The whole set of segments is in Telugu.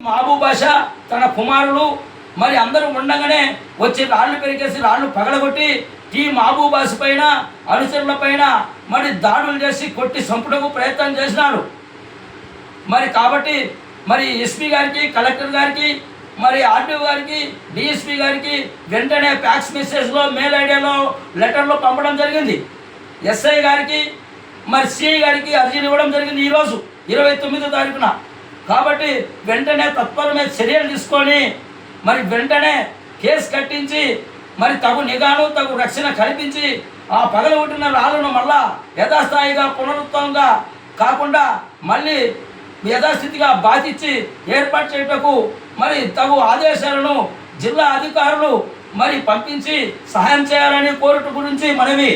మహబూబాషా తన కుమారులు మరి అందరూ ఉండగానే వచ్చి రాళ్ళు పెరిగేసి రాళ్ళు పగలగొట్టి ఈ మహబూబ్ పైన అనుచరుల పైన మరి దాడులు చేసి కొట్టి చంపుటకు ప్రయత్నం చేసినారు మరి కాబట్టి మరి ఎస్పీ గారికి కలెక్టర్ గారికి మరి ఆర్డీఓ గారికి డిఎస్పీ గారికి వెంటనే ఫ్యాక్స్ మెసేజ్లో మెయిల్ ఐడియాలో లెటర్లో పంపడం జరిగింది. ఎస్ఐ గారికి మరి సిఐ గారికి అర్జీలు ఇవ్వడం జరిగింది ఈరోజు ఇరవై తొమ్మిదో తారీఖున. కాబట్టి వెంటనే తత్పరమైన చర్యలు తీసుకొని మరి వెంటనే కేసు కట్టించి మరి తగు నిఘాను తగు రక్షణ కల్పించి ఆ పగలగొట్టిన రాళ్ళను మళ్ళా యథాస్థాయిగా పునరుత్వంగా కాకుండా మళ్ళీ యథాస్థితిగా బాధించి ఏర్పాటు చేయుటకు మరి తగు ఆదేశాలను జిల్లా అధికారులు మరి పంపించి సహాయం చేయాలని కోరుట గురించి మనవి.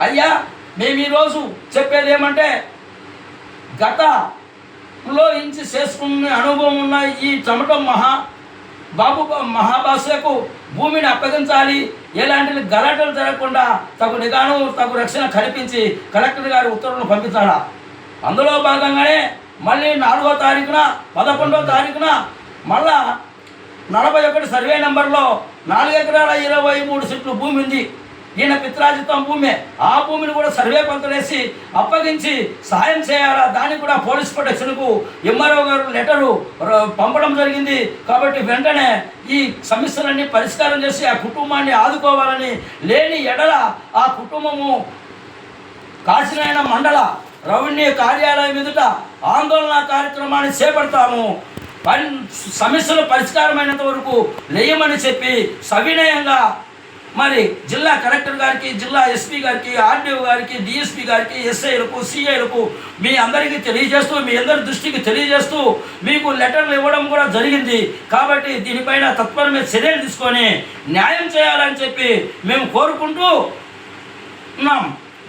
అయ్యా మేము ఈరోజు చెప్పేది ఏమంటే గతలో ఇంచి చేసుకునే అనుభవం ఉన్న ఈ చెమటం మహా బాబు మహాభాషకు భూమిని అప్పగించాలి ఎలాంటి గలాటలు జరగకుండా తగు నిఘాను తగు రక్షణ కల్పించి కలెక్టర్ గారి ఉత్తర్వులు పంపించాలా. అందులో భాగంగానే మళ్ళీ నాలుగో తారీఖున పదకొండో తారీఖున మళ్ళా నలభై ఒకటి సర్వే నెంబర్లో నాలుగు ఎకరాల ఇరవై మూడు సెట్లు భూమి ఉంది. ఈయన పిత్రాజితం భూమి. ఆ భూమిని కూడా సర్వే పంతులేసి అప్పగించి సాయం చేయాలా? దాన్ని కూడా పోలీస్ ప్రొటెక్షన్కు ఎంఆర్ఓ గారు లెటరు పంపడం జరిగింది. కాబట్టి వెంటనే ఈ సమస్యలన్నీ పరిష్కారం చేసి ఆ కుటుంబాన్ని ఆదుకోవాలని లేని ఎడల ఆ కుటుంబము కాశీనాయన మండల రెవెన్యూ కార్యాలయం ఎదుట ఆందోళన కార్యక్రమాన్ని చేపడతాము. పని సమస్యలు పరిష్కారమైనంత వరకు లేయమని చెప్పి సవినయంగా మరి జిల్లా కలెక్టర్ గారికి జిల్లా ఎస్పీ గారికి ఆర్డీఓ గారికి డిఎస్పీ గారికి ఎస్ఐలకు సిఐలకు మీ అందరికీ తెలియజేస్తూ మీ అందరి దృష్టికి తెలియజేస్తూ మీకు లెటర్లు ఇవ్వడం కూడా జరిగింది. కాబట్టి దీనిపైన తత్పరమైన చర్యలు తీసుకొని న్యాయం చేయాలని చెప్పి మేము కోరుకుంటూ ఉన్నాం.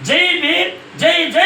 జై భీమ్ జై జై